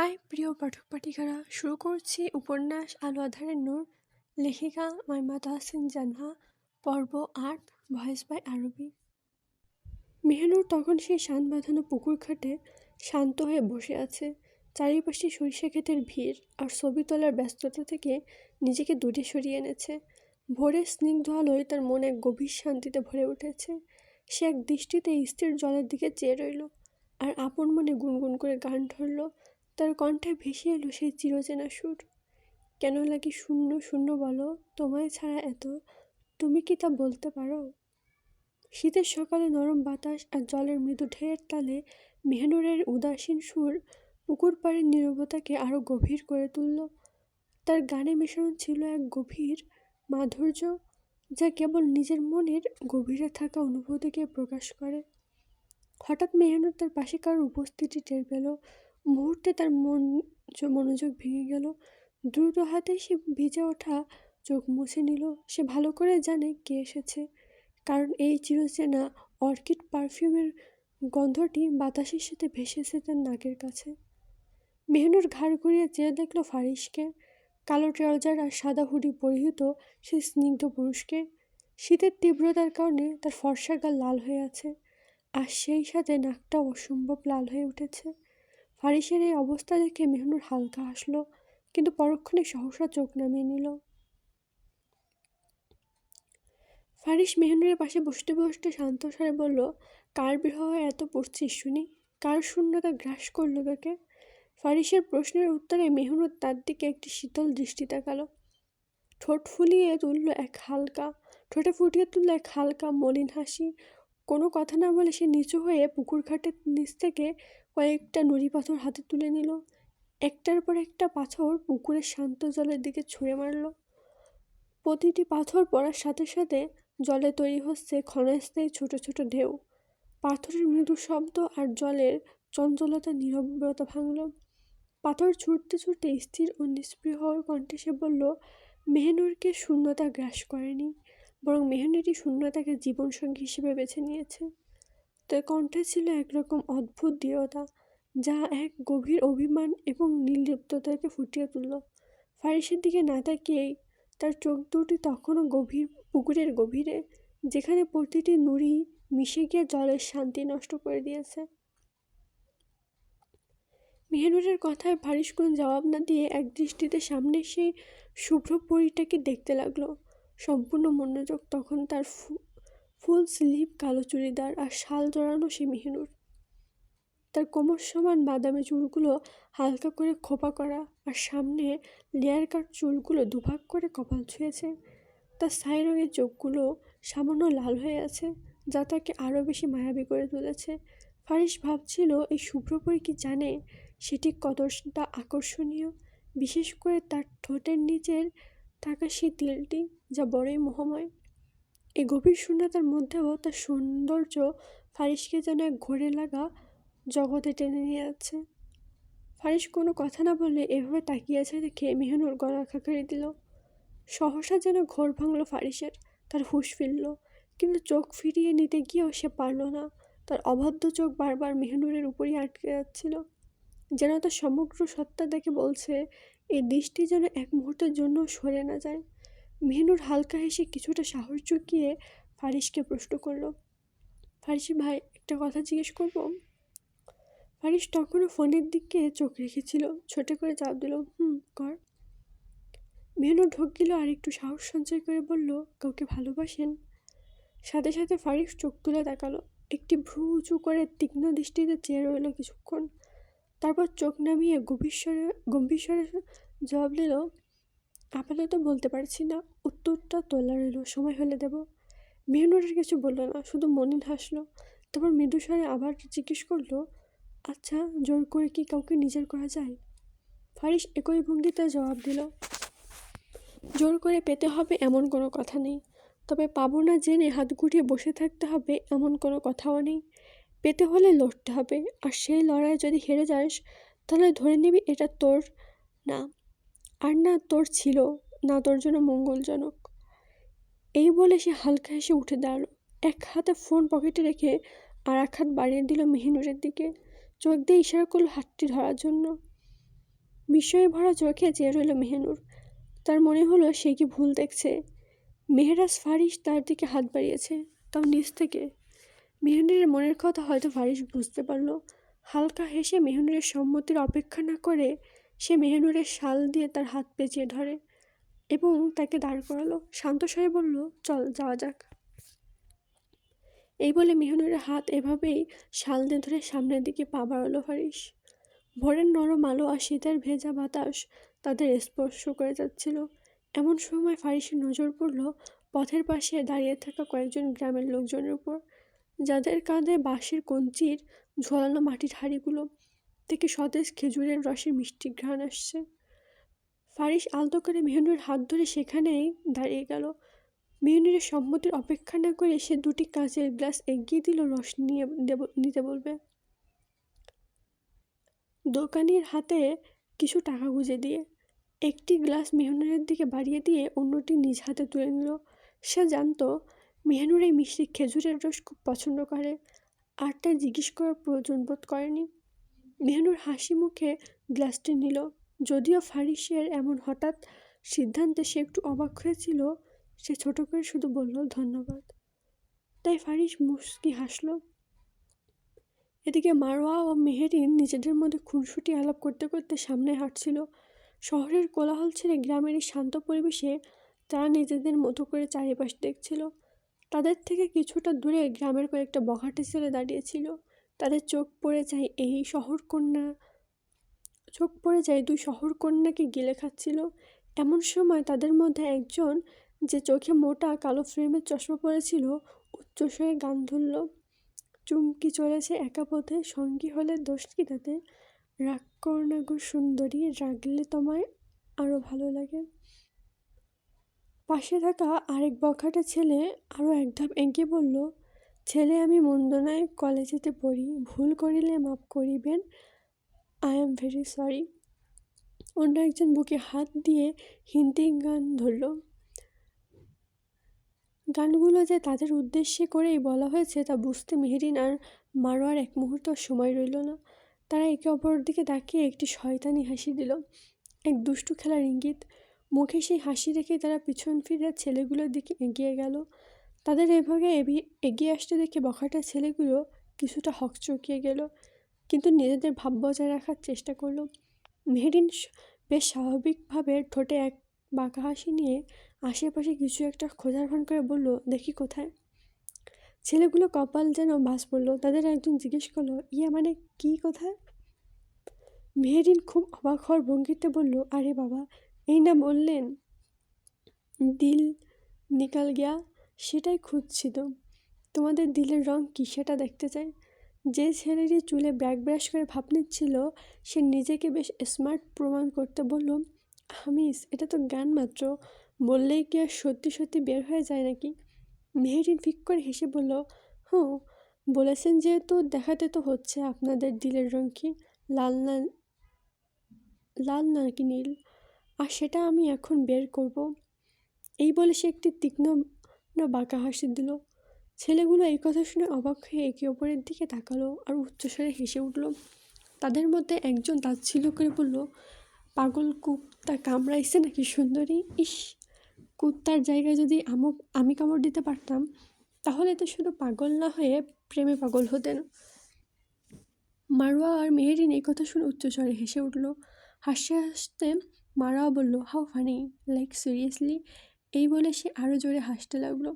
High প্রিয় পাঠক পাঠিকারা, শুরু করছি উপন্যাস আলো আধারের নূর, লেখিকা মাইমা তাহসিন জানহা, পর্ব আট, ভয়েস বাই আরবি। মেহনুর তখন সেই শান বাঁধানো পুকুর ঘাটে শান্ত হয়ে বসে আছে। চারিপাশে সরিষা ক্ষেতের ভিড় আর ছবি তোলার ব্যস্ততা থেকে নিজেকে দূরে সরিয়ে এনেছে। ভোরের স্নিগ্ধ আলোয় তার মনে এক গভীর শান্তিতে ভরে উঠেছে। সে এক দৃষ্টিতে স্থির জলের দিকে চেয়ে রইল আর আপন মনে গুনগুন করে গান ধরল। তার কণ্ঠে ভেসে এলো সেই চিরচেনা সুর। কেন লাগে শূন্য শূন্য বলো, তোমায় ছাড়া এত, তুমি কি তা বলতে পারো? শীতের সকালে নরম বাতাস আর জলের মৃদু ঢেউয়ের তালে মেহনুরের উদাসীন সুর পুকুর পাড়ের নীরবতাকে আরও গভীর করে তুলল। তার গানে মেশানো ছিল এক গভীর মাধুর্য, যা কেবল নিজের মনের গভীরে থাকা অনুভূতিকে প্রকাশ করে। হঠাৎ মেহনুর তার পাশে কারোর উপস্থিতি টের পেল। মুহূর্তে তার মন মনোযোগ ভেঙে গেল। দ্রুত হাতে সে ভিজে ওঠা চোখ মুছে নিল। সে ভালো করে জানে কে এসেছে। কারণ এই চিরচেনা অর্কিড পারফিউমের গন্ধটি বাতাসের সাথে ভেসেছে তার নাকের কাছে। মেহনুর ঘাড় ঘুরিয়ে চেয়ে দেখল ফারিসকে কালো ট্রাউজার আর সাদা হুডি পরিহিত সেই স্নিগ্ধ পুরুষকে। শীতের তীব্রতার কারণে তার ফর্সা গাল লাল হয়ে আছে। আর সেই সাথে নাকটা অসম্ভব লাল হয়ে উঠেছে। ফারিসের এই অবস্থা দেখে মেহনুর হালকা হাসলো, কিন্তু পরক্ষণে সহসা চোখ নামিয়ে নিল। ফারিস মেহনুরের পাশে বসতে বসতে শান্ত স্বরে বলল, কার বিবাহ এত পড়ছিস শুনি? কার শূন্যতা গ্রাস করল তোকে? ফারিসের প্রশ্নের উত্তরে মেহনুর তার দিকে একটি শীতল দৃষ্টি তাকালো। ঠোঁট ফুলিয়ে তুলল এক হালকা, ঠোঁটে ফুটিয়ে তুলল এক হালকা মলিন হাসি। কোনো কথা না বলে সে নিচু হয়ে পুকুর ঘাটের নিচ থেকে কয়েকটা নুড়ি পাথর হাতে তুলে নিল। একটার পর একটা পাথর পুকুরের শান্ত জলের দিকে ছুঁড়ে মারল। প্রতিটি পাথর পড়ার সাথে সাথে জলে তৈরি হচ্ছে ক্ষণস্থায়ী ছোট ছোট ঢেউ। পাথরের মৃদু শব্দ আর জলের চঞ্চলতা নীরবতা ভাঙল। পাথর ছুটতে ছুটতে স্থির ও হওয়ার কণ্ঠে সে বলল, মেহনুরকে শূন্যতা গ্রাস করেনি, বরং মেহনুরই শূন্যতাকে জীবনসঙ্গী হিসেবে বেছে নিয়েছে। তার কণ্ঠে ছিল একরকম অদ্ভুত দৃঢ়তা, যা এক গভীর অভিমান এবং নির্লিপ্ততাকে ফুটিয়ে তুলল। ফারিসের দিকে না তাকিয়েই তার চোখ দুটি তখনও গভীর, পুকুরের গভীরে, যেখানে প্রতিটি নুড়ি মিশে গিয়ে জলের শান্তি নষ্ট করে দিয়েছে। মেহনুরের কথায় ফারিস কোনো জবাব না দিয়ে এক দৃষ্টিতে সামনে সেই শুভ্র পরীটাকে দেখতে লাগল। সম্পূর্ণ মনোযোগ তখন তার ফুল স্লিভ, কালো চুড়িদার আর শাল জড়ানো সে মেহনুর। তার কোমর সমান বাদামি চুলগুলো হালকা করে খোপা করা আর সামনে লেয়ার কাট চুলগুলো দুভাগ করে কপাল ছুঁয়েছে। তার ছাই রঙের চোখগুলো সামান্য লাল হয়ে আছে, যা তাকে আরও বেশি মায়াবী করে তুলেছে। ফারিস ভাবছিল, এই শুভ্রপরি কি জানে সেটি কতটা আকর্ষণীয়? বিশেষ করে তার ঠোঁটের নিচের থাকা সেই তিলটি যা বড়ই মোহময়। এই গভীর শূন্যতার মধ্যেও তার সৌন্দর্য ফারিসকে যেন এক ঘোরে লাগা জগতে টেনে নিয়ে যাচ্ছে ফারিস কোনো কথা না বললে এভাবে তাকিয়ে আছে দেখে মেহনুর গলা খাকারি দিল। সহসা যেন ঘোর ভাঙল ফারিসের তার হুশ ফিরল। কিন্তু চোখ ফিরিয়ে নিতে গিয়েও সে পারল না। তার অবাধ্য চোখ বারবার মেহনুরের উপরই আটকে যাচ্ছিল। যেন তার সমগ্র সত্তা দেখে বলছে, এই দৃষ্টি যেন এক মুহূর্তের জন্য সরে না যায়। মেহনুর হালকা হেসে কিছুটা সাহস চুকিয়ে ফারিসকে প্রশ্ন করল ফারিস ভাই, একটা কথা জিজ্ঞেস করব? ফারিস তখনও ফোনের দিকে চোখ রেখেছিল, ছোটে করে চাপ দিল, হুম, কর। মেহনুর ঢোক গেল আর একটু সাহস সঞ্চয় করে বলল, কাউকে ভালোবাসেন? সাথে সাথে ফারিস চোখ তুলে তাকালো, একটি ভ্রু উঁচু করে তীক্ষ্ণ দৃষ্টিতে চেয়ে রইল কিছুক্ষণ। তারপর চোখ নামিয়ে গভীর স্বরে, গম্ভীর স্বরে জবাব দিল আপাতত বলতে পারছি না, উত্তরটা তোলা রইল সময় হলে দেব। মেহনুরের কিছু বলল না, শুধু মনিন হাসলো। তারপর মৃদু স্বরে আবার জিজ্ঞেস করল আচ্ছা জোর করে কি কাউকে নিজের করা যায়? ফারিস একই ভঙ্গিতে জবাব দিল, জোর করে পেতে হবে এমন কোনো কথা নেই। তবে পাবো না জেনে হাত গুটিয়ে বসে থাকতে হবে এমন কোনো কথাও নেই। পেতে হলে লড়তে হবে, আর সেই লড়াই যদি হেরে যাস, তাহলে ধরে নিবি এটা তোর না। আর না তোর ছিল, না তোর জন্য মঙ্গলজনক। এই বলে সে হালকা হেসে উঠে দাঁড়াল। এক হাতে ফোন পকেটে রেখে আর এক হাত বাড়িয়ে দিল মেহিনুরের দিকে। চোখ দিয়ে ইশারা করল হাতটি ধরার জন্য। বিস্ময়ে ভরা চোখে চেয়ে রইল মেহনুর। তার মনে হলো সে কি ভুল দেখছে। মেহরাজ ফারিস তার দিকে হাত বাড়িয়েছে, তাও নিচ থেকে। মেহনুরের মনের কথা হয়তো ফারিস বুঝতে পারল। হালকা হেসে মেহনুরের সম্মতির অপেক্ষা না করে সে মেহনুরের শাল দিয়ে তার হাত পেঁচিয়ে ধরে এবং তাকে দাঁড় করালো। শান্ত স্বরে বলল, চল, যাওয়া যাক। এই বলে মেহনুরের হাত এভাবেই শাল দিয়ে ধরে সামনের দিকে পা বাড়ালো ফারিস ভোরের নরম আলো আর শীতের ভেজা বাতাস তাদের স্পর্শ করে যাচ্ছিল। এমন সময় ফারিসের নজর পড়ল পথের পাশে দাঁড়িয়ে থাকা কয়েকজন গ্রামের লোকজনের উপর, যাদের কাঁধে বাঁশের কঞ্চির ঝোলানো মাটির হাঁড়িগুলো থেকে সতেজ খেজুরের রসের মিষ্টি ঘ্রাণ আসছে। ফারিস আলতো করে মেহনুরের হাত ধরে সেখানেই দাঁড়িয়ে গেল। মেহনুরের সম্মতির অপেক্ষা না করে সে দুটি কাঁচের গ্লাস এগিয়ে দিল, রস নিয়ে দেব, নিতে বলবে। দোকানির হাতে কিছু টাকা গুঁজে দিয়ে একটি গ্লাস মেহনুরের দিকে বাড়িয়ে দিয়ে অন্যটি নিজ হাতে তুলে নিল। সে জানতো মেহনুর এই মিষ্টি খেজুরের রস খুব পছন্দ করে, আর তাই জিজ্ঞেস করার প্রয়োজন বোধ করেনি। মেহনুর হাসি মুখে গ্লাসটি নিল। যদিও ফারিসের এমন হঠাৎ সিদ্ধান্তে সে একটু অবাক হয়েছিল, সে ছোট করে শুধু বলল, ধন্যবাদ। তাই ফারিস মুস্কি হাসল। এদিকে মারোয়া ও মেহেরিন নিজেদের মধ্যে খুনসুটি আলাপ করতে করতে সামনে হাঁটছিল। শহরের কোলাহল ছেড়ে গ্রামের এই শান্ত পরিবেশে তারা নিজেদের মতো করে চারিপাশ দেখছিল। তাদের থেকে কিছুটা দূরে গ্রামের কয়েকটা বখাটে ছেলে দাঁড়িয়েছিল তাদের চোখ পড়ে যায়, এই শহর কন্যা চোখ পড়ে যায়, দুই শহর কন্যাকে গিলে খাচ্ছিল। এমন সময় তাদের মধ্যে একজন, যে চোখে মোটা কালো ফ্রেমের চশমা পড়েছিল উচ্চস্বরে গান ধরল। চুমকি চলেছে একা পথে, সঙ্গী হলে দোষ কি তাতে রাগ করনাগো সুন্দরী, রাগলে তোমায় আরও ভালো লাগে। পাশে থাকা আরেক বখাটা ছেলে আরও এক ধাপ বলল ছেলে আমি মন্দ নয় কলেজেতে পড়ি। ভুল করিলে মাপ করিবেন। আই এম ভেরি সরি অন্য একজন বুকে হাত দিয়ে হিন্দি গান ধরল। গানগুলো যে তাদের উদ্দেশ্যে করেই বলা হয়েছে, তা বুঝতে মেহেরিন আর মারোয়ার এক মুহূর্ত সময় রইল না। তারা একে অপরের দিকে তাকিয়ে একটি শয়তানি হাসি দিল। এক দুষ্টু খেলার ইঙ্গিত। মুখে সেই হাসি রেখে তারা পিছন ফিরে ছেলেগুলোর দিকে এগিয়ে গেল। তাদের এভাবে এগিয়ে আসতে দেখে বখাটা ছেলেগুলো কিছুটা হকচকিয়ে গেল। কিন্তু নিজেদের ভাব বজায় রাখার চেষ্টা করল। মেহেরিন বেশ স্বাভাবিকভাবে ঠোঁটে এক বাঁকা হাসি নিয়ে আশেপাশে কিছু একটা খোঁজার ভান করে বলল, দেখি কোথায়? ছেলেগুলো কপাল যেন বাস পড়ল। তাদের একজন জিজ্ঞেস করল ইয়ে মানে কি কোথায়? মেহেরিন খুব অবাক হওয়ার ভঙ্গিতে বলল, আরে বাবা, এই না বললেন দিল নিকাল গিয়া সেটাই খুঁজছি তো তোমাদের দিলের রং কী সেটা দেখতে চাই যে ছেলেটি চুলে ব্যাক ব্রাশ করে ভাব নিচ্ছিল, সে নিজেকে বেশ স্মার্ট প্রমাণ করতে বলল, হামিস, এটা তো গান মাত্র। বললেই কি আর সত্যি সত্যি বের হয়ে যায় নাকি? মেহেরিন ফিক করে হেসে বলল, হুঁ, বলেছেন যেহেতু দেখাতে তো হচ্ছে আপনাদের দিলের রং কি? লাল না লাল না নাকি নীল? আর সেটা আমি এখন বের করব। এই বলে সে একটি তীক্ষ্ণ বাঁকা হাসি দিল। ছেলেগুলো এই কথা শুনে অবাক হয়ে একে অপরের দিকে তাকালো আর উচ্চস্বরে হেসে উঠল। তাদের মধ্যে একজন তাচ্ছিল করে বলল, পাগল কুত্তা কামড়াইছে নাকি সুন্দরী? ইস, কুত্তার জায়গায় যদি আমক, আমি কামড় দিতে পারতাম। তাহলে তো শুধু পাগল না হয়ে প্রেমে পাগল হতেন। মারোয়া আর মেহেরিন এই কথা শুনে উচ্চস্বরে হেসে উঠল। হাসতে হাসতে মারোয়া বলল হাউ ফানি, লাইক সিরিয়াসলি এই বলে সে আরও জোরে হাসতে লাগল।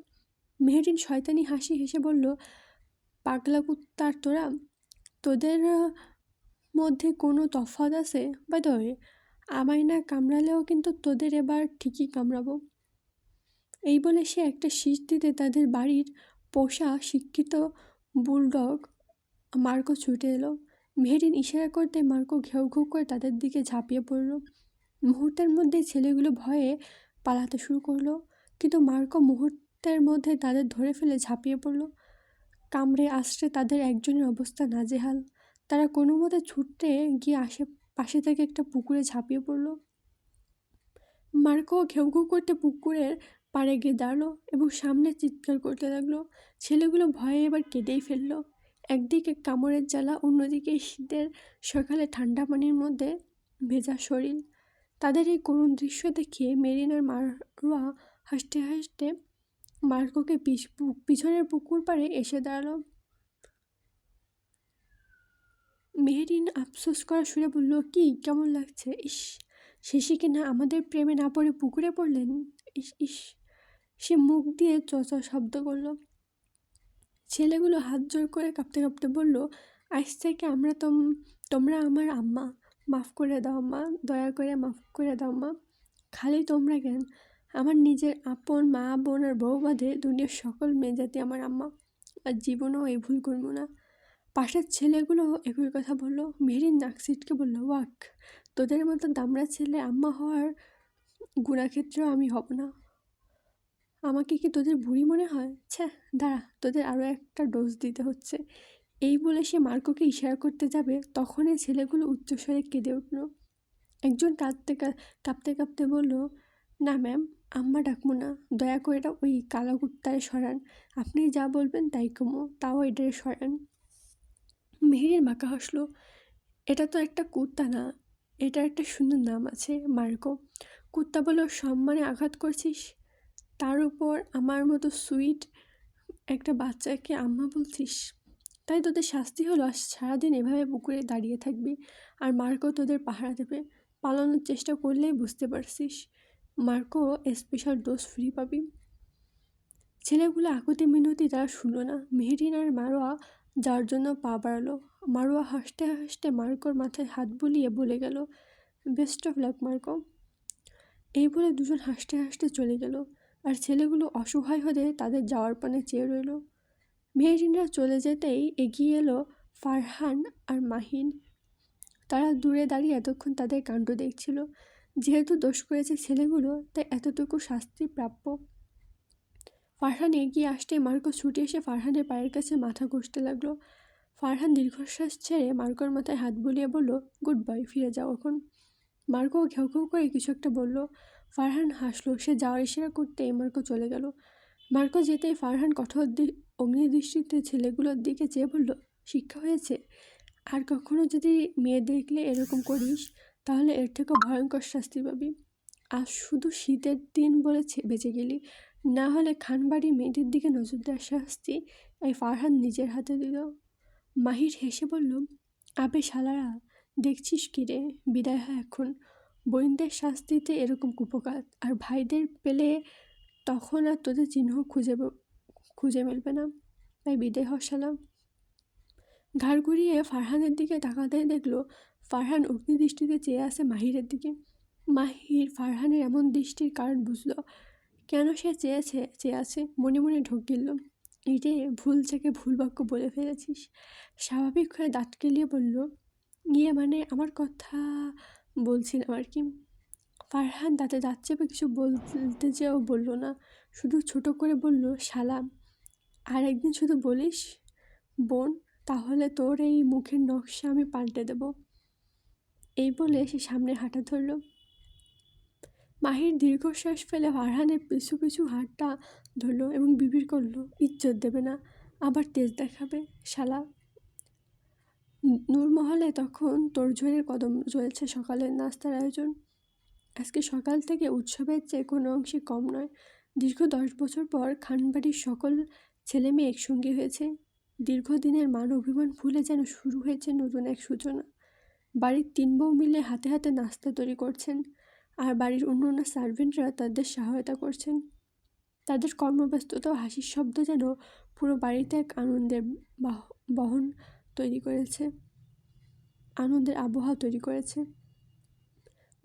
মেহেরিন শয়তানি হাসি হেসে বলল, পাগলা কুত্তার তোরা, তোদের মধ্যে কোনো তফাৎ আছে? বা তবে আমায় না কামড়ালেও কিন্তু তোদের এবার ঠিকই কামড়াবো। এই বলে সে একটা শীষ দিতে তাদের বাড়ির পোষা শিক্ষিত বুলডগ মার্কো ছুটে এলো। মেহেরিন ইশারা করতে মার্কো ঘেউ ঘেউ করে তাদের দিকে ঝাঁপিয়ে পড়ল। মুহূর্তের মধ্যে ছেলেগুলো ভয়ে পালাতে শুরু করল। কিন্তু মার্কো মুহূর্তের মধ্যে তাদের ধরে ফেলে ঝাঁপিয়ে পড়ল। কামড়ে আসতে তাদের একজনের অবস্থা নাজেহাল। তারা কোনো মতে ছুটতে গিয়ে আসে, পাশে থেকে একটা পুকুরে ঝাঁপিয়ে পড়ল। মার্কো ঘেউ ঘেউ করতে পুকুরের পাড়ে গিয়ে দাঁড়াল এবং সামনে চিৎকার করতে লাগল। ছেলেগুলো ভয়ে এবার কেঁদেই ফেলল। একদিকে কামড়ের জ্বালা, অন্যদিকে শীতের সকালে ঠান্ডা পানির মধ্যে ভেজা শরীর। তাদের এই করুণ দৃশ্য দেখে মেরিন আর মারোয়া হাসতে হাসতে মার্কোকে পিছনের পুকুর পাড়ে এসে দাঁড়াল। মেহরিন আফসোস করা সুরে বলল, কি, কেমন লাগছে? ইস শেষে কিনা আমাদের প্রেমে না পড়ে পুকুরে পড়লেন? ইস ইস। সে মুখ দিয়ে চচা শব্দ করল। ছেলেগুলো হাত জোর করে কাঁপতে কাঁপতে বলল, আজ থেকে আমরা তোম, তোমরা আমার আম্মা। মাফ করে দাও, মা। দয়া করে মাফ করে দাও, মা। খালি তোমরা কেন? আমার নিজের আপন মা, বোন আর বউ বাঁধে দুনিয়ার সকল মেয়ে জাতি আমার আম্মা। আর জীবনেও এই ভুল করব না। পাশের ছেলেগুলো একই কথা বলল। মেহরিন নাকসিটকে বলল, ওয়াক, তোদের মতো দামড়া ছেলে আম্মা হওয়ার গুণাক্ষেত্রেও আমি হব না। আমাকে কি তোদের বুড়ি মনে হয়? ছ্যা, দাঁড়া, তোদের আরও একটা ডোজ দিতে হচ্ছে। এই বলে সে মার্কোকে ইশারা করতে যাবে, তখনই ছেলেগুলো উচ্চস্বরে কেঁদে উঠল। একজন কাঁদতে কাঁপতে কাঁপতে বলল, না ম্যাম, আম্মা ডাকবো না। দয়া করে এটা ওই কালো কুত্তায় সরান। আপনি যা বলবেন তাই কমো, তাও এটারে সরান। মেহেরির মাকা হাসলো এটা তো একটা কুত্তা না, এটা একটা সুন্দর নাম আছে, মার্কো। কুত্তা বলে সম্মানে আঘাত করছিস? তার উপর আমার মতো সুইট একটা বাচ্চাকে আম্মা বলছিস? তাই তোদের শাস্তি হলো সারাদিন এভাবে পুকুরে দাঁড়িয়ে থাকবি আর মার্কো তোদের পাহারা দেবে। পালানোর চেষ্টা করলেই বুঝতে পারছিস। মার্কো স্পেশাল ডোজ ফ্রি পাবি। ছেলেগুলো আকুতি মিনতি তারা শুনলো না। মেহেরিন আর মারোয়া যার জন্য পা বাড়ালো। মারোয়া হাসতে হাসতে মার্কোর মাথায় হাত বুলিয়ে বলে গেল বেস্ট অফ লাক মার্কো। এই বলে দুজন হাসতে হাসতে চলে গেল। আর ছেলেগুলো অসহায় হয়ে তাদের যাওয়ার পানে চেয়ে রইল। মেহরিনরা চলে যেতেই এগিয়ে এলো ফারহান আর মাহিন। তারা দূরে দাঁড়িয়ে এতক্ষণ তাদের কাণ্ড দেখছিল। যেহেতু দোষ করেছে ছেলেগুলো, তাই এতটুকু শাস্তি প্রাপ্য। ফারহান এগিয়ে আসতে মার্কো ছুটে এসে ফারহানের পায়ের কাছে মাথা ঘষতে লাগল। ফারহান দীর্ঘশ্বাস ছেড়ে মার্কোর মাথায় হাত বুলিয়ে বলল, গুড বাই ফিরে যাও এখন। মার্কো ঘেউ ঘেউ করে কিছু একটা বলল। ফারহান হাসলো। সে যাওয়ার ইশারা করতে মার্কো চলে গেল। মার্কো যেতেই ফারহান কঠোর অগ্নিদৃষ্টিতে ছেলেগুলোর দিকে চেয়ে বলল, শিক্ষা হয়েছে? আর কখনো যদি মেয়ে দেখলে এরকম করিস, তাহলে এর থেকে ভয়ঙ্কর শাস্তি পাবি। আর শুধু শীতের দিন বলে বেঁচে গেলি। না হলে খানবাড়ি মেয়েদের দিকে নজর দেওয়ার শাস্তি এই ফারহান নিজের হাতে দিল। মাহির হেসে বলল, আবে শালারা, দেখছিস কি রে? বিদায় হয় এখন। বোনদের শাস্তিতে এরকম কুপকাত। আর ভাইদের পেলে তখন আর তোদের চিহ্ন খুঁজে খুঁজে মিলবে না। তাই বিদায় হসালাম ঘাড় ঘুরিয়ে ফারহানের দিকে তাকাতে দেখল, ফারহান অগ্নিদৃষ্টিতে চেয়ে আসে মাহিরের দিকে। মাহির ফারহানের এমন দৃষ্টির কারণ বুঝলো। কেন সে চেয়েছে, চেয়ে আছে, মনে মনে ঢোক গিলল। এইটে ভুল থেকে ভুল বাক্য বলে ফেলেছিস। স্বাভাবিক হয়ে দাঁত কেলিয়ে বলল গিয়ে মানে আমার কথা বলছিলাম আর কি? ফারহান দাঁতে দাঁত চেপে কিছু বলতে চেয়েও বলল না। শুধু ছোট করে বলল, সালাম। আর একদিন শুধু বলিস, বোন, তাহলে তোর এই মুখের নকশা আমি পাল্টে দেব। এই বলে সে সামনে হাঁটা ধরল। মাহির দীর্ঘশ্বাস ফেলে ফারহানের পিছু পিছু হাতটা ধরলো এবং বিবির করল, ইজ্জত দেবে না, আবার তেজ দেখাবে, শালা। নূরমহলে তখন তোরঝোরের কদম চলছে সকালের নাস্তার আয়োজন। আজকে সকাল থেকে উৎসবের চেয়ে কোনো অংশে কম নয়। দীর্ঘ দশ বছর পর খানবাড়ির সকল ছেলে মেয়ে একসঙ্গে হয়েছে। দীর্ঘদিনের মান অভিমান ভুলে যেন শুরু হয়েছে নতুন এক সূচনা। বাড়ির তিন বউ মিলে হাতে হাতে নাস্তা তৈরি করছেন আর বাড়ির অন্য অন্য সার্ভেন্টরা তাদের সহায়তা করছেন। তাদের কর্মব্যস্ততা হাসির শব্দ যেন পুরো বাড়িতে এক আনন্দের বহন তৈরি করেছে। আনন্দের আবহাওয়া তৈরি করেছে।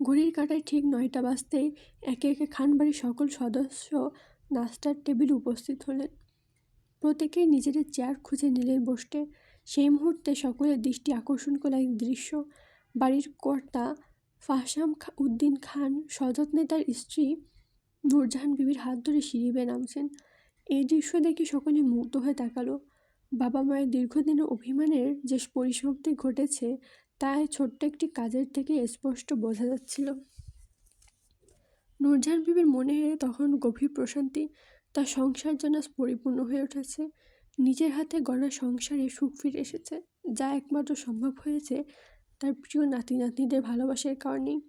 ঘড়ির কাটায় ঠিক নয়টা বাজতেই একে একে খানবাড়ির সকল সদস্য নাস্তার টেবিল উপস্থিত হলেন। প্রত্যেকেই নিজেদের চেয়ার খুঁজে নিলেন বসতে। সেই মুহূর্তে সকলের দৃষ্টি আকর্ষণ করে এক দৃশ্য। বাড়ির কর্তা ফাহসাম উদ্দিন খান, সযত্নে তার স্ত্রী নূরজাহান বিবির হাত ধরে সিঁড়ি বেয়ে নামছেন। এই দৃশ্য দেখে সকলে মুগ্ধ হয়ে তাকালো। বাবা মায়ের দীর্ঘদিনের অভিমানের যে পরিসমাপ্তি ঘটেছে তাই ছোট্ট একটি কাজের থেকে স্পষ্ট বোঝা যাচ্ছিল। নূরজাহান বিবির মনে তখন গভীর প্রশান্তি তার সংসার যেন পরিপূর্ণ হয়ে উঠেছে। নিজের হাতে গড়া সংসারে সুখ ফিরে এসেছে, যা একমাত্র সম্ভব হয়েছে তার প্রিয় নাতি নাতনিদের ভালোবাসার কারণেই।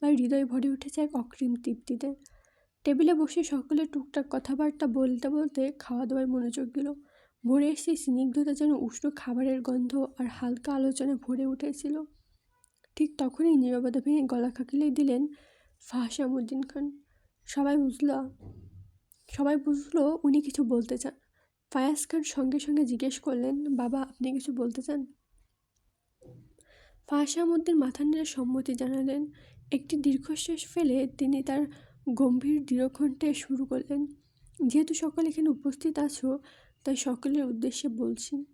তার হৃদয় ভরে উঠেছে এক অকৃম তৃপ্তিতে। টেবিলে বসে সকলে টুকটাক কথাবার্তা বলতে বলতে খাওয়া দাওয়ায় মনোযোগ দিল। ভোরের সেই স্নিগ্ধতা যেন উষ্ণ খাবারের গন্ধ আর হালকা আলোচনায় ভরে উঠেছিল। ঠিক তখনই নীরবতা ভেঙে গলা খাকিলে দিলেন ফাহসামুদ্দিন খান। সবাই বুঝল সবাই বুঝলো উনি কিছু বলতে চান। ফায়াজ খান সঙ্গে সঙ্গে জিজ্ঞেস করলেন, বাবা, আপনি কিছু বলতে চান? ফাহসামুদ্দিন মাথা নেড়ে সম্মতি জানালেন। একটি দীর্ঘশ্বাস ফেলে তিনি তার গম্ভীর দৃঢ়কণ্ঠে শুরু করলেন, যেহেতু সকলে এখানে উপস্থিত আছো, তাই সকলের উদ্দেশ্যে বলছি।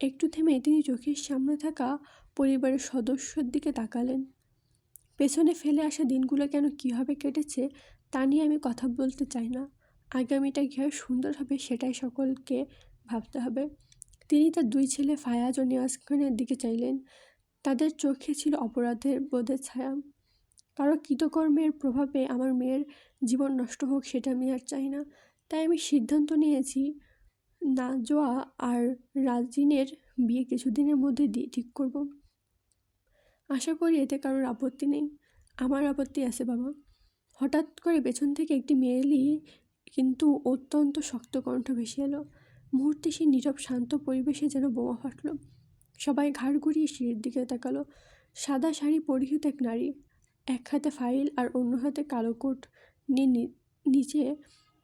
একটু থেমে তিনি চোখের সামনে থাকা পরিবারের সদস্যর দিকে তাকালেন। পেছনে ফেলে আসা দিনগুলো কেন কীভাবে কেটেছে, তা নিয়ে আমি কথা বলতে চাই না। আগামীটা কীভাবে সুন্দর হবে সেটাই সকলকে ভাবতে হবে। তিনি তার দুই ছেলে ফায়াজ ও নিয়াজ খানের দিকে চাইলেন। তাদের চোখে ছিল অপরাধের বোধের ছায়া। কারও কৃতকর্মের প্রভাবে আমার মেয়ের জীবন নষ্ট হোক সেটা আমি আর চাই না। তাই আমি সিদ্ধান্ত নিয়েছি নাজোয়া আর রাজিনের বিয়ে কিছুদিনের মধ্যে দিয়ে ঠিক করব। আশা করি এতে কারোর আপত্তি নেই। আমার আপত্তি আছে বাবা। হঠাৎ করে পেছন থেকে একটি মেয়েলি কিন্তু অত্যন্ত শক্ত কণ্ঠ ভেসে এলো। মুহূর্তে সে নীরব, শান্ত পরিবেশে যেন বোমা ফাটল। সবাই ঘাড় ঘুরিয়ে সিঁড়ির দিকে তাকালো। সাদা শাড়ি পরিহিত এক নারী। এক হাতে ফাইল আর অন্য হাতে কালো কোট নিয়ে নিচে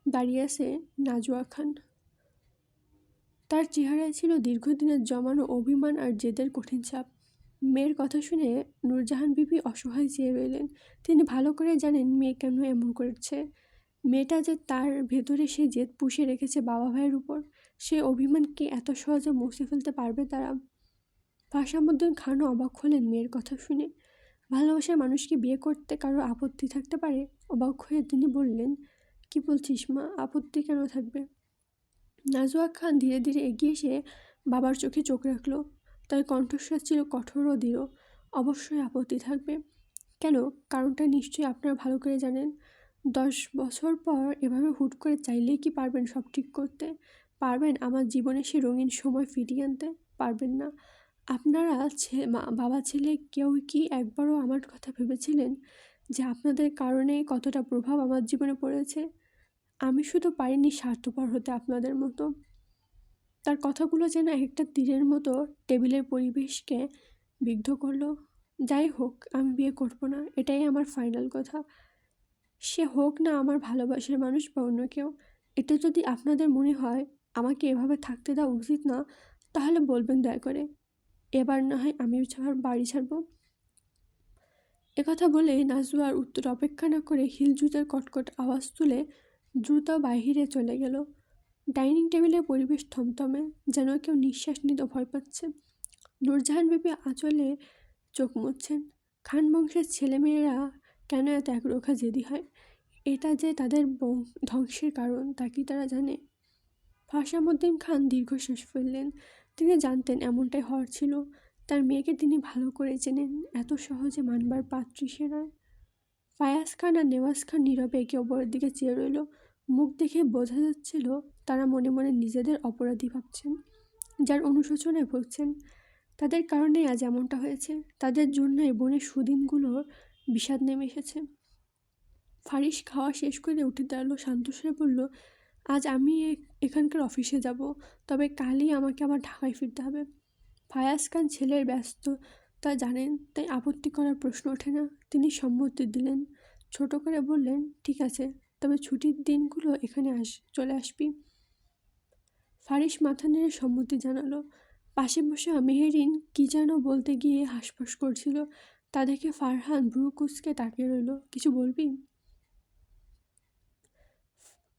দাঁড়িয়ে আছে নাজুয়া খান। তার চেহারায় ছিল দীর্ঘদিনের জমানো অভিমান আর জেদের কঠিন চাপ। মেয়ের কথা শুনে নূরজাহান বিবি অসহায় চেয়ে রইলেন। তিনি ভালো করে জানেন মেয়ে কেন এমন করেছে। মেয়েটা যে তার ভেতরে সে জেদ পুষে রেখেছে বাবা ভাইয়ের উপর, সে অভিমানকে এত সহজে মুছে ফেলতে পারবে তারা? ফাঁসামুদ্দিন খানও অবাক হলেন মেয়ের কথা শুনে। ভালোবাসার মানুষকে বিয়ে করতে কারও আপত্তি থাকতে পারে? অবাক হয়ে তিনি বললেন, কি বলছিস মা, আপত্তি কেন থাকবে? নাজুয়া খান ধীরে ধীরে এগিয়ে এসে বাবার চোখে চোখ রাখল। তার কণ্ঠস্বর ছিল কঠোর ও দৃঢ়। অবশ্যই আপত্তি থাকবে। কেন? কারণটা নিশ্চয়ই আপনারা ভালো করে জানেন। দশ বছর পর এভাবে হুট করে চাইলেই কি পারবেন সব ঠিক করতে? পারবেন, আমার জীবনে সে রঙিন সময় ফিরিয়ে আনতে পারবেন না। আপনারা বাবা ছেলে কেউ কি একবারও আমার কথা ভেবেছিলেন যে আপনাদের কারণে কতটা প্রভাব আমার জীবনে পড়েছে? আমি শুধু পারিনি স্বার্থপর হতে আপনাদের মতো। তার কথাগুলো যেন একটা তীরের মতো টেবিলের পরিবেশকে বিগ্ধ করল। যাই হোক, আমি বিয়ে করব না, এটাই আমার ফাইনাল কথা। সে হোক না আমার ভালোবাসার মানুষ বা অন্য কেউ, এটা যদি আপনাদের মনে হয় আমাকে এভাবে থাকতে দেওয়া উচিত না, তাহলে বলবেন দয়া করে। এবার না হয় আমি ছাড়, বাড়ি ছাড়ব। একথা বলে নাজুয়ার উত্তর অপেক্ষা না করে হিল জুতার কটকট আওয়াজ তুলে দ্রুত বাহিরে চলে গেল। ডাইনিং টেবিলের পরিবেশ থমথমে, যেন কেউ নিঃশ্বাস নিতে ভয় পাচ্ছে। নূরজাহান বিবি আঁচলে চোখ মুছছেন। খান বংশের ছেলেমেয়েরা কেন এত একরোখা জেদি হয়? এটা যে তাদের ধ্বংসের কারণ, তা কি তারা জানে? ফাঁসামুদ্দিন খান দীর্ঘশ্বাস ফেললেন। তিনি জানতেন এমনটাই হওয়ার ছিল। তার মেয়েকে তিনি ভালো করে চেনেন। এত সহজে মানবার পাত্রী সে নয়। ফায়াজ খান আর নেওয়াজ খান নীরবে একে অপরের দিকে চেয়ে রইল। মুখ দেখে বোঝা যাচ্ছিল, তারা মনে মনে নিজেদের অপরাধী ভাবছেন। যার অনুশোচনায় ভুগছেন। তাদের কারণে আজ এমনটা হয়েছে। তাদের জন্যই বনের সুদিনগুলোর বিষাদ নেমে এসেছে। ফারিস খাওয়া শেষ করে উঠে দাঁড়াল শান্তস্বরে বলল, আজ আমি এখানকার অফিসে যাব, তবে কালই আমাকে আবার ঢাকায় ফিরতে হবে। ফায়াজ খান ছেলের ব্যস্ত, তা জানেন, তাই আপত্তি করার প্রশ্ন ওঠে না। তিনি সম্মতি দিলেন। ছোট করে বললেন, ঠিক আছে, তবে ছুটির দিনগুলো এখানে আস, চলে আসবি। ফারিস মাথা নেড়ে সম্মতি জানালো। পাশে বসে মেহেরিন কি যেন বলতে গিয়ে হাসফাস করছিল। তা দেখে ফারহান ভ্রু তাকিয়ে রইল, কিছু বলবি?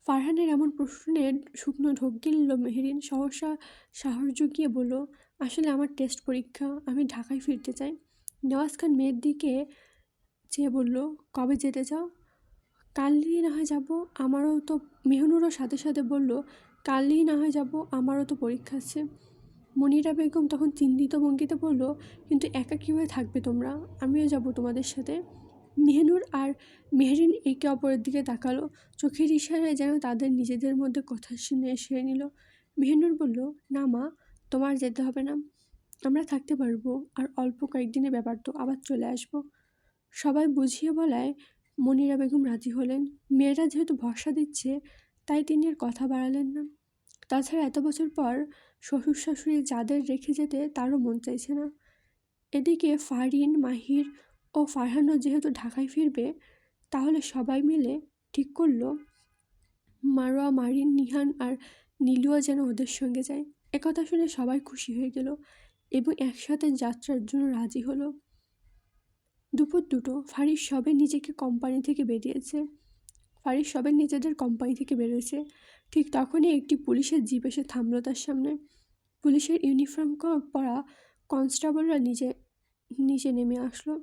ফারহানের এমন প্রশ্নের শুকনো ঢোক গিলল মেহেরিন, সহসা সাহস জুগিয়ে বলল, আসলে আমার টেস্ট পরীক্ষা, আমি ঢাকায় ফিরতে চাই। নওয়াজ খান মেয়ের দিকে চেয়ে বলল, কবে যেতে চাও? কালই না হয় যাব, আমারও তো, মেহনুরও সাথে সাথে বলল কালই না হয় যাব, আমারও তো পরীক্ষা আছে। মনিরা বেগম তখন চিন্তিত ভঙ্গিতে বলল, কিন্তু একা কীভাবে থাকবে তোমরা? আমিও যাব তোমাদের সাথে। মেহনুর আর মেহরিন একে অপরের দিকে তাকালো। চোখের ইশারায় যেন তাদের নিজেদের মধ্যে কথা শুনে সেরে নিল। মেহনুর বলল, না মা, তোমার যেতে হবে না। আমরা থাকতে পারব আর অল্প কয়েকদিনের ব্যাপার তো, আবার চলে আসব। সবাই বুঝিয়ে বলায় মনিরা বেগম রাজি হলেন। মেয়েরা যেহেতু ভরসা দিচ্ছে, তাই তিনি আর কথা বাড়ালেন না। তাছাড়া এত বছর পর শ্বশুর শাশুড়ি যাদের রেখে যেতে তারও মন চাইছে না। এদিকে ফারিন, মাহির ও ফারহানও যেহেতু ঢাকায় ফিরবে, তাহলে সবাই মিলে ঠিক করল মারোয়া, মারিন, নিহান আর নীলুয়া যেন ওদের সঙ্গে যায়। একথা শুনে সবাই খুশি হয়ে গেল এবং একসাথে যাত্রার জন্য রাজি হলো। দুপুর দুটো, ফারিস সবে নিজেকে কোম্পানি থেকে বেরিয়েছে। ফারিস সবে নিজেদের কোম্পানি থেকে বেরোয়েছে। ঠিক তখনই একটি পুলিশের জিপ এসে থামলো তার সামনে। পুলিশের ইউনিফর্ম পরা কনস্টেবলরা নিজে নিচে নেমে আসলো।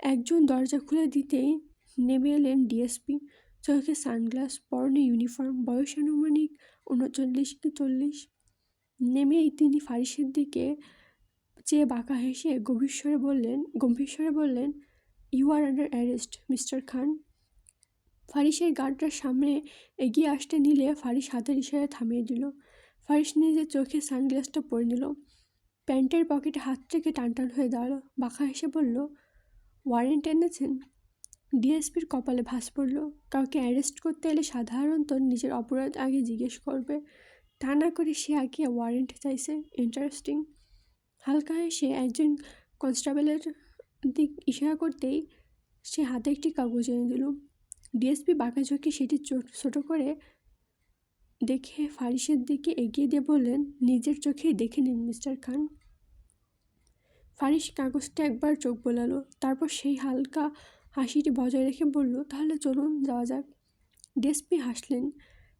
একজন দরজা খুলে দিতেই নেমে এলেন ডিএসপি। চোখে সানগ্লাস, পরনে ইউনিফর্ম, বয়স আনুমানিক উনচল্লিশ কি চল্লিশ। নেমেই তিনি ফারিসের দিকে চেয়ে বাঁকা হেসে গভীর স্বরে বললেন গম্ভীর স্বরে বললেন you are under arrest mister Khan ফারিসের গার্ডটার সামনে এগিয়ে আসতে নিলে ফারিস হাতের ইশারায় থামিয়ে দিল। ফারিস নিজের চোখে সানগ্লাসটা পরে নিল। প্যান্টের পকেটে হাত থেকে টান টান হয়ে দাঁড়াল। বাঁকা হেসে বলল ওয়ারেন্ট এনেছেন ডিএসপির কপালে ভাস পড়ল। কাউকে অ্যারেস্ট করতে এলে সাধারণত নিজের অপরাধ আগে জিজ্ঞেস করবে। তা না করে সে আগে ওয়ারেন্ট চাইছে। ইন্টারেস্টিং। হালকা হেসে একজন কনস্টেবলের দিক ইশারা করতেই সে হাতে একটি কাগজ এনে দিল। ডিএসপি বাঁকা চোখে সেটি ছোটো করে দেখে ফারিসের দিকে এগিয়ে দিয়ে বললেন, নিজের চোখেই দেখে নিন, মিস্টার খান। ফারিস কাগজটা একবার চোখ বোলালো, তারপর সেই হালকা হাসিটি বজায় রেখে বলল, তাহলে চলুন, যাওয়া যাক। ডিএসপি হাসলেন।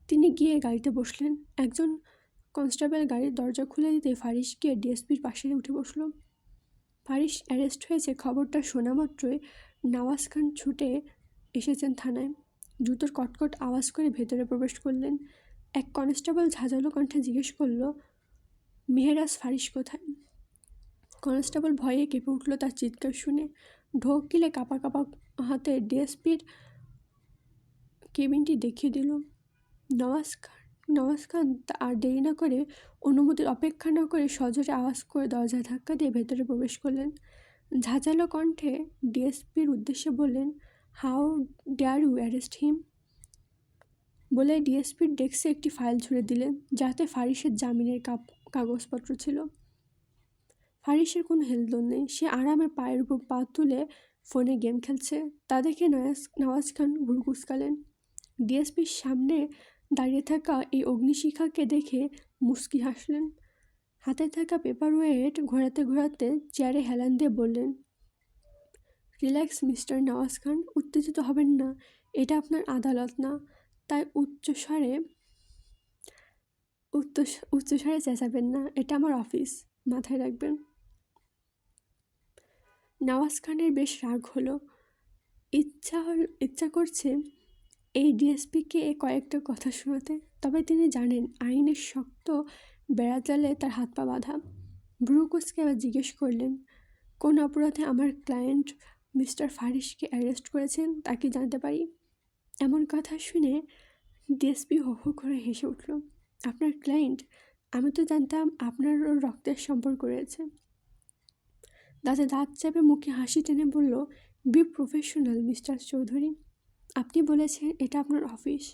তিনি গিয়ে গাড়িতে বসলেন। একজন কনস্টেবল গাড়ির দরজা খুলে দিতে ফারিস গিয়ে ডিএসপির পাশে উঠে বসল। ফারিস অ্যারেস্ট হয়েছে, খবরটা শোনা মাত্রই। নওয়াজ খান ছুটে এসেছেন থানায়। জুতোর কটকট আওয়াজ করে ভেতরে প্রবেশ করলেন। এক কনস্টেবল ঝাঁঝালো কণ্ঠে জিজ্ঞেস করল, মেহেরাজ ফারিস কোথায়? কনস্টেবল ভয়ে কেঁপে উঠল তার চিৎকার শুনে। ঢোক গিলে কাপা কাপা হাতে ডিএসপির কেবিনটি দেখিয়ে দিল। নওয়াজ খান আর দেরি না করে অনুমতির অপেক্ষা না করে সজোরে আওয়াজ করে দরজা ধাক্কা দিয়ে ভেতরে প্রবেশ করলেন। ঝাঁঝালো কণ্ঠে ডিএসপির উদ্দেশ্যে বললেন how dare you arrest him? বলে ডিএসপির ডেস্কে একটি ফাইল ছুড়ে দিলেন যাতে ফারিসের জামিনের কাগজপত্র ছিল। ফারিসের কোনো হেলদোল নেই, সে আরামে পায়ের উপর পা তুলে ফোনে গেম খেলছে। তা দেখে নয়াজ নওয়াজ খান ঘুরকুসকালেন ডিএসপির সামনে দাঁড়িয়ে থাকা এই অগ্নিশিখাকে দেখে মুস্কি হাসলেন। হাতে থাকা পেপার ওয়েট ঘোরাতে ঘোরাতে চেয়ারে হেলান দিয়ে বললেন রিল্যাক্স মিস্টার নওয়াজ খান উত্তেজিত হবেন না, এটা আপনার আদালত না। তাই উচ্চস্বরে উচ্চ উচ্চস্বরে চেঁচাবেন না, এটা আমার অফিস, মাথায় রাখবেন। নওয়াজ খানের বেশ রাগ হলো। ইচ্ছা হল, ইচ্ছা করছে এই ডিএসপিকে কয়েকটা কথা শোনাতে, তবে তিনি জানেন আইনের শক্ত বেড়াজালে তার হাত পা বাঁধা। ব্রুকুসকে আবার জিজ্ঞেস করলেন, কোন অপরাধে আমার ক্লায়েন্ট মিস্টার ফারিসকে অ্যারেস্ট করেছেন তা কি জানতে পারি। এমন কথা শুনে ডিএসপি হো হো করে হেসে উঠল, আপনার ক্লায়েন্ট, আমি তো জানতাম আপনারও রক্তের সম্পর্ক রয়েছে। দাদা দাঁত চাপে মুখে হাসি টেনে বলল, বি প্রফেশনাল, মিস্টার চৌধুরী। আপনি বলেছেন এটা আপনার অফিস,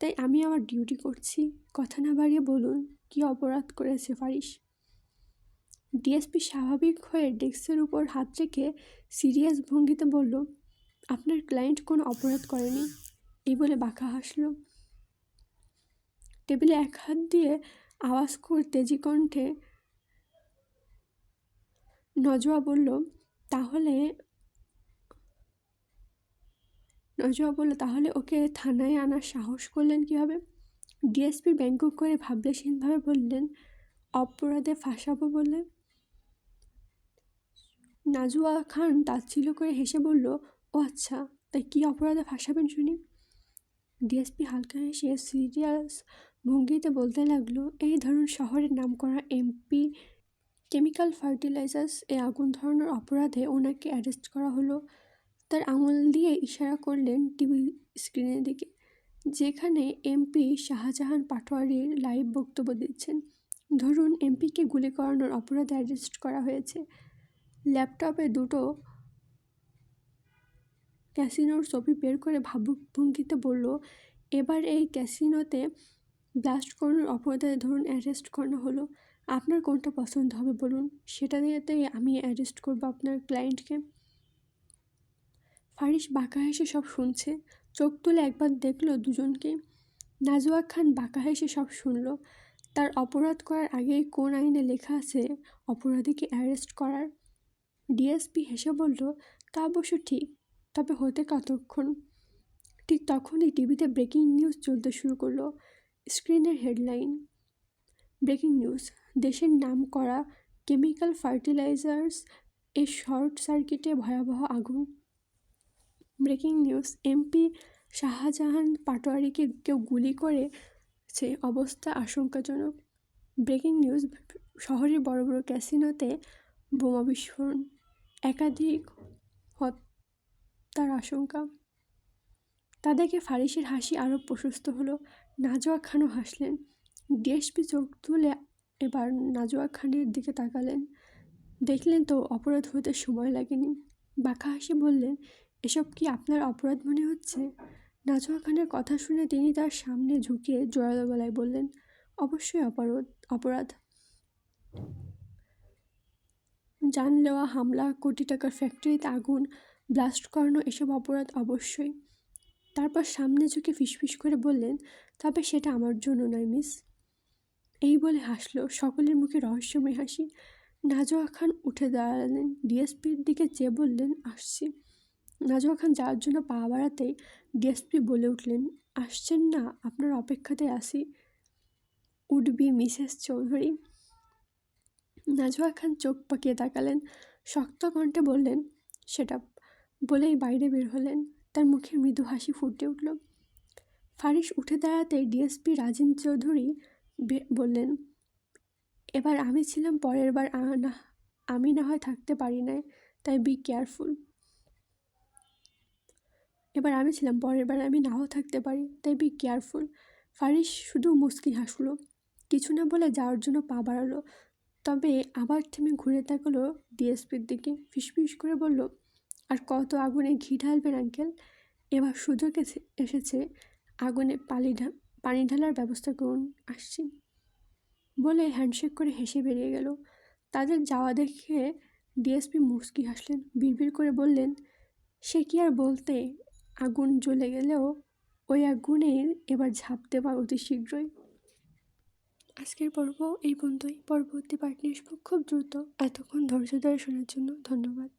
তাই আমি আমার ডিউটি করছি। কথা না বাড়িয়ে বলুন, কি অপরাধ করেছে ফারিস ডিএসপি স্বাভাবিক হয়ে ডেস্কের উপর হাত রেখে সিরিয়াস ভঙ্গিতে বলল, আপনার ক্লায়েন্ট কোনো অপরাধ করেনি? এই বলে বাঁকা হাসল। টেবিলে এক হাত দিয়ে আওয়াজ করে তেজি কণ্ঠে নজোয়া বলল, তাহলে নজোয়া বলল, তাহলে ওকে থানায় আনার সাহস করলেন কীভাবে? ডিএসপি ব্যঙ্গ করে ভাবলেশীনভাবে বললেন, অপরাধে ফাঁসাবো বলে। নাজুয়া খান তাচ্ছিল করে হেসে বলল, ও আচ্ছা তাই কী অপরাধে ফাঁসাবেন শুনি? ডিএসপি হালকা হেসে সিরিয়াস ভঙ্গিতে বলতে লাগল, এই ধরুন শহরের নাম করা এমপি কেমিক্যাল ফার্টিলাইজার্স এ আগুন ধরানোর অপরাধে ওনাকে অ্যারেস্ট করা হলো। তার আঙুল দিয়ে ইশারা করলেন টিভি স্ক্রিনের দিকে, যেখানে এমপি শাহজাহান পাটোয়ারির লাইভ বক্তব্য দিচ্ছেন। ধরুন এমপিকে গুলি করানোর অপরাধে অ্যারেস্ট করা হয়েছে। ল্যাপটপে দুটো ক্যাসিনোর ছবি বের করে ভাবুক ভঙ্গিতে বলল, এবার এই ক্যাসিনোতে ব্লাস্ট করানোর অপরাধে ধরুন অ্যারেস্ট করানো হলো। আপনার কোনটা পছন্দ হবে বলুন? সেটা দিয়েতেই আমি অ্যারেস্ট করব আপনার ক্লায়েন্টকে। ফারিস বাঁকা হেসে সব শুনছে। চোখ তুলে একবার দেখল দুজনকে। নাজোয়া খান বাঁকা হেসে সব শুনল। তার অপরাধ করার আগেই কোন আইনে লেখা আছে, অপরাধীকে অ্যারেস্ট করার ডিএসপি হেসে বলল, তা অবশ্য ঠিক, তবে হতে কতক্ষণ? ঠিক তখনই টিভিতে ব্রেকিং নিউজ চলতে শুরু করল, স্ক্রিনের হেডলাইন। ব্রেকিং নিউজ, দেশের নাম করা কেমিক্যাল ফার্টিলাইজার্স এর শর্ট সার্কিটে ভয়াবহ আগুন। ব্রেকিং নিউজ, এমপি শাহজাহান পাটোয়ারিকে কেউ গুলি করেছে অবস্থা আশঙ্কাজনক। ব্রেকিং নিউজ, শহরের বড় বড় ক্যাসিনোতে বোমা বিস্ফোরণ। একাধিক হত্যার আশঙ্কা। তাদেরকে ফারিসের হাসি আরও প্রশস্ত হলো। নাজোয়া খানও হাসলেন। ডিএসপি চোখ তুলে এবার নাজোয়া খানের দিকে তাকালেন। দেখলেন তো অপরাধ হতে সময় লাগেনি। বাঁকা হাসি বললেন, এসব কি আপনার অপরাধ মনে হচ্ছে? নাজোয়া খানের কথা শুনে তিনি তার সামনে ঝুঁকিয়ে জোরালো গলায় বললেন, অবশ্যই অপরাধ অপরাধ। জানলেওয়া হামলা, কোটি টাকার ফ্যাক্টরিতে আগুন, ব্লাস্ট করানো এসব অপরাধ অবশ্যই। তারপর সামনে ঝুঁকে ফিসফিস করে বললেন, তবে সেটা আমার জন্য নয়, মিস। এই বলে হাসলো সকলের মুখে রহস্যময় হাসি। নাজোয়া খান উঠে দাঁড়ালেন। ডিএসপির দিকে চেয়ে বললেন, আসছি। নাজোয়া খান যাওয়ার জন্য পা বাড়াতেই ডিএসপি বলে উঠলেন, আসছেন না, আপনার অপেক্ষাতে আসি would be Mrs Chowdhury. Najoya Khan চোখ পাকিয়ে তাকালেন। শক্ত কণ্ঠে বললেন, সেটা বলেই বাইরে বের হলেন। তার মুখে মৃদু হাসি ফুটে উঠল। ফারিস উঠে দাঁড়াতে ডিএসপি রাজিন চৌধুরী বললেন, এবার আমি ছিলাম পরের বার না, আমি না হয় থাকতে পারি নাই, তাই বি কেয়ারফুল এবার আমি ছিলাম পরের বার, আমি নাও থাকতে পারি, তাই বি কেয়ারফুল ফারিস শুধু মুস্কি হাসলো। কিছু না বলে যাওয়ার জন্য পা বাড়ালো। তবে আবার থেমে ঘুরে তাকালো ডিএসপির দিকে, ফিসফিস করে বলল, আর কত আগুনে ঘি ঢালবেন আঙ্কেল? এবার সুযোগ এসেছে। আগুনে পালি ঢা, পানি ঢালার ব্যবস্থা করুন, আসছি। বলে হ্যান্ডশেক করে হেসে বেরিয়ে গেল। তাদের যাওয়া দেখে ডিএসপি মুস্কি হাসলেন, বিড়বিড় করে বললেন, সে কি আর বলতে? আগুন জ্বলে গেলেও ওই আগুনের এবার ঝাঁপ দেওয়া অতি শীঘ্রই। আজকের পর্ব এই পর্যন্তই। পরবর্তী পার্ট নিয়ে খুব দ্রুত এতক্ষণ ধৈর্য ধরে শোনার জন্য ধন্যবাদ।